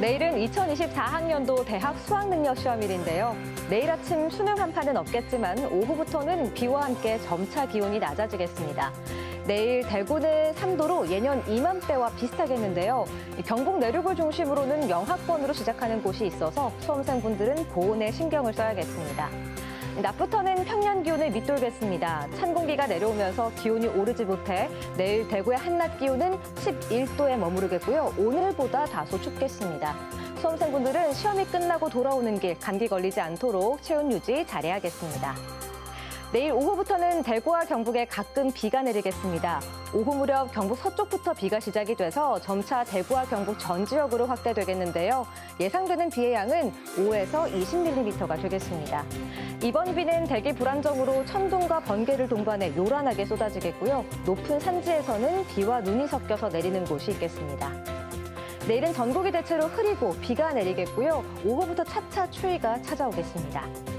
내일은 2024학년도 대학 수학능력 시험일인데요. 내일 아침 수능 한파는 없겠지만 오후부터는 비와 함께 점차 기온이 낮아지겠습니다. 내일 대구는 3도로 예년 이맘때와 비슷하겠는데요. 경북 내륙을 중심으로는 영하권으로 시작하는 곳이 있어서 수험생분들은 보온에 신경을 써야겠습니다. 낮부터는 평년 기온을 밑돌겠습니다. 찬 공기가 내려오면서 기온이 오르지 못해 내일 대구의 한낮 기온은 11도에 머무르겠고요. 오늘보다 다소 춥겠습니다. 수험생분들은 시험이 끝나고 돌아오는 길 감기 걸리지 않도록 체온 유지 잘해야겠습니다. 내일 오후부터는 대구와 경북에 가끔 비가 내리겠습니다. 오후 무렵 경북 서쪽부터 비가 시작이 돼서 점차 대구와 경북 전 지역으로 확대되겠는데요. 예상되는 비의 양은 5에서 20mm가 되겠습니다. 이번 비는 대기 불안정으로 천둥과 번개를 동반해 요란하게 쏟아지겠고요. 높은 산지에서는 비와 눈이 섞여서 내리는 곳이 있겠습니다. 내일은 전국이 대체로 흐리고 비가 내리겠고요. 오후부터 차차 추위가 찾아오겠습니다.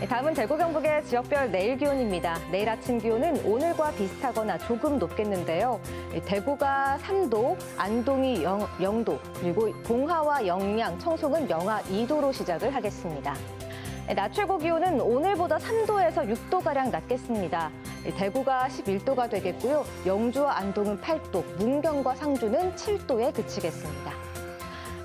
네, 다음은 대구 경북의 지역별 내일 기온입니다. 내일 아침 기온은 오늘과 비슷하거나 조금 높겠는데요. 네, 대구가 3도, 안동이 0, 0도, 그리고 봉하와 영양, 청송은 영하 2도로 시작을 하겠습니다. 네, 낮 최고 기온은 오늘보다 3도에서 6도가량 낮겠습니다. 대구가 11도가 되겠고요. 영주와 안동은 8도, 문경과 상주는 7도에 그치겠습니다.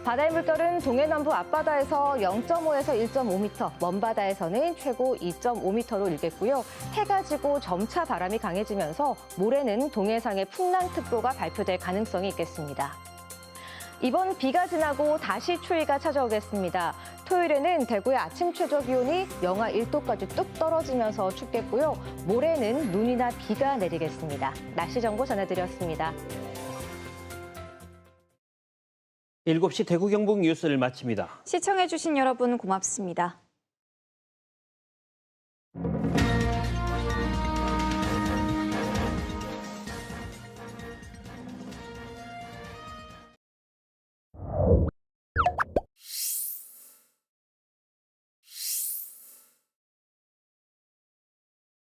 바다의 물결은 동해남부 앞바다에서 0.5에서 1.5m, 먼바다에서는 최고 2.5m로 일겠고요. 해가 지고 점차 바람이 강해지면서 모레는 동해상에 풍랑특보가 발표될 가능성이 있겠습니다. 이번 비가 지나고 다시 추위가 찾아오겠습니다. 토요일에는 대구의 아침 최저 기온이 영하 1도까지 뚝 떨어지면서 춥겠고요. 모레는 눈이나 비가 내리겠습니다. 날씨 정보 전해드렸습니다. 7시 대구 경북 뉴스를 마칩니다. 시청해주신 여러분 고맙습니다.